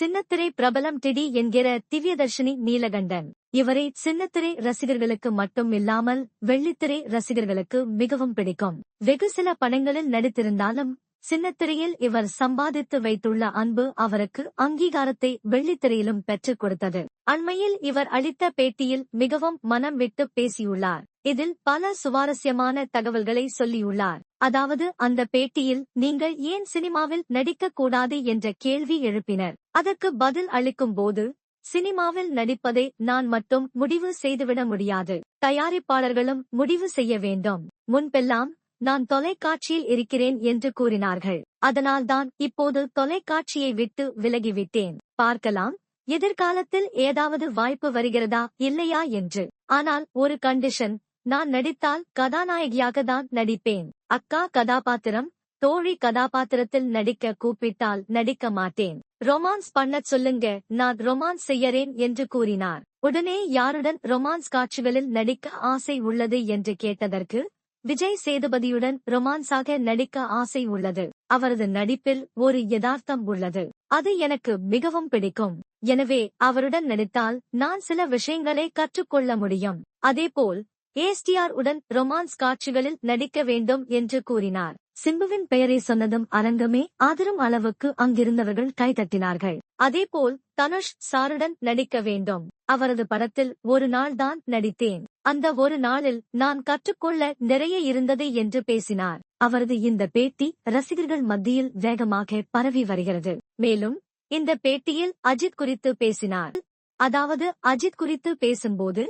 சின்னத்திரை பிரபலம் டிடி என்கிற திவ்யதர்ஷினி நீலகண்டன். இவரை சின்னத்திரை ரசிகர்களுக்கு மட்டும் இல்லாமல் வெள்ளித்திரை ரசிகர்களுக்கு மிகவும் பிடிக்கும். வெகு சில படங்களில் நடித்திருந்தாலும் சின்னத்திரையில் இவர் சம்பாதித்து வைத்துள்ள அன்பு அவருக்கு அங்கீகாரத்தை வெள்ளித்திரையிலும் பெற்றுக் கொடுத்தது. அண்மையில் இவர் அளித்த பேட்டியில் மிகவும் மனம் விட்டு பேசியுள்ளார். இதில் பல சுவாரஸ்யமான தகவல்களை சொல்லியுள்ளார். அதாவது அந்த பேட்டியில் நீங்கள் ஏன் சினிமாவில் நடிக்கக் கூடாது? என்ற கேள்வி எழுப்பினர். அதற்கு பதில் அளிக்கும் போது சினிமாவில் நடிப்பதை நான் மட்டும் முடிவு செய்துவிட முடியாது. தயாரிப்பாளர்களும் முடிவு செய்ய வேண்டும். முன்பெல்லாம் நான் தொலைக்காட்சியில் இருக்கிறேன் என்று கூறினார்கள். அதனால்தான் இப்போது தொலைக்காட்சியை விட்டு விலகிவிட்டேன். பார்க்கலாம் எதிர்காலத்தில் ஏதாவது வாய்ப்பு வருகிறதா இல்லையா என்று. ஆனால் ஒரு கண்டிஷன் நான் நடித்தால் கதாநாயகியாக தான் நடிப்பேன். அக்கா கதாபாத்திரம் தோழி கதாபாத்திரத்தில் நடிக்க கூப்பிட்டால் நடிக்க மாட்டேன். ரொமான்ஸ் பண்ணச் சொல்லுங்க நான் ரொமான்ஸ் செய்யறேன் என்று கூறினார். உடனே யாருடன் ரொமான்ஸ் காட்சிகளில் நடிக்க ஆசை உள்ளது என்று கேட்டதற்கு விஜய் சேதுபதியுடன் ரொமான்ஸாக நடிக்க ஆசை உள்ளது. அவரது நடிப்பில் ஒரு யதார்த்தம் உள்ளது. அது எனக்கு மிகவும் பிடிக்கும். எனவே அவருடன் நடித்தால் நான் சில விஷயங்களை கற்றுக்கொள்ள முடியும். அதேபோல் ஏஸ்டிஆர் உடன் ரொமான்ஸ் காட்சிகளில் நடிக்க வேண்டும் என்று கூறினார். சிம்புவின் பெயரை சொன்னதும் அரங்கமே ஆதரும் அளவுக்கு அங்கிருந்தவர்கள் கைதட்டினார்கள். அதேபோல் தனுஷ் சாருடன் நடிக்க வேண்டும். அவரது படத்தில் ஒரு நாள் தான் நடித்தேன். அந்த ஒரு நாளில் நான் கற்றுக்கொள்ள நிறைய இருந்தது என்று பேசினார். அவரது இந்த பேட்டி ரசிகர்கள் மத்தியில் வேகமாக பரவி வருகிறது. மேலும் இந்த பேட்டியில் அஜித் குறித்து பேசினார். அதாவது அஜித் குறித்து பேசும்போது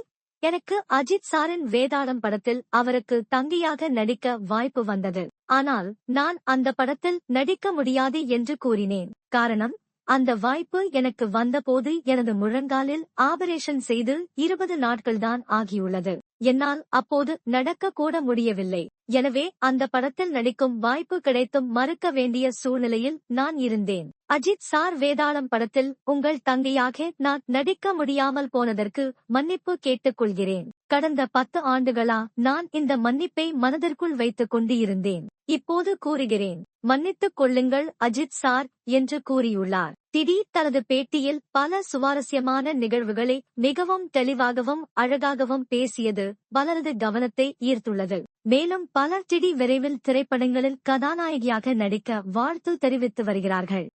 எனக்கு அஜித் சாரின் வேதாளம் படத்தில் அவருக்கு தங்கியாக நடிக்க வாய்ப்பு வந்தது. ஆனால் நான் அந்த படத்தில் நடிக்க முடியாது என்று கூறினேன். காரணம் அந்த வாய்ப்பு எனக்கு வந்தபோது எனது முழங்காலில் ஆபரேஷன் செய்து இருபது நாட்கள்தான் ஆகியுள்ளது. என்னால் அப்போது நடக்க கூட முடியவில்லை. எனவே அந்த படத்தில் நடிக்கும் வாய்ப்பு கிடைத்தும் மறுக்க வேண்டிய சூழ்நிலையில் நான் இருந்தேன். அஜித் சார் வேதாளம் படத்தில் உங்கள் தங்கையாக நான் நடிக்க முடியாமல் போனதற்கு மன்னிப்பு கேட்டுக் கொள்கிறேன் கடந்த பத்து ஆண்டுகளா நான் இந்த மன்னிப்பை மனதிற்குள் வைத்துக் கொண்டு இருந்தேன் இப்போது கூறுகிறேன். மன்னித்துக் கொள்ளுங்கள் அஜித் சார் என்று கூறியுள்ளார். திடீர் தனது பேட்டியில் பல சுவாரஸ்யமான நிகழ்வுகளை மிகவும் தெளிவாகவும் அழகாகவும் பேசியது பலரது கவனத்தை ஈர்த்துள்ளது. மேலும் பலர் டிடி விரைவில் திரைப்படங்களில் கதாநாயகியாக நடிக்க வாழ்த்து தெரிவித்து வருகிறார்கள்.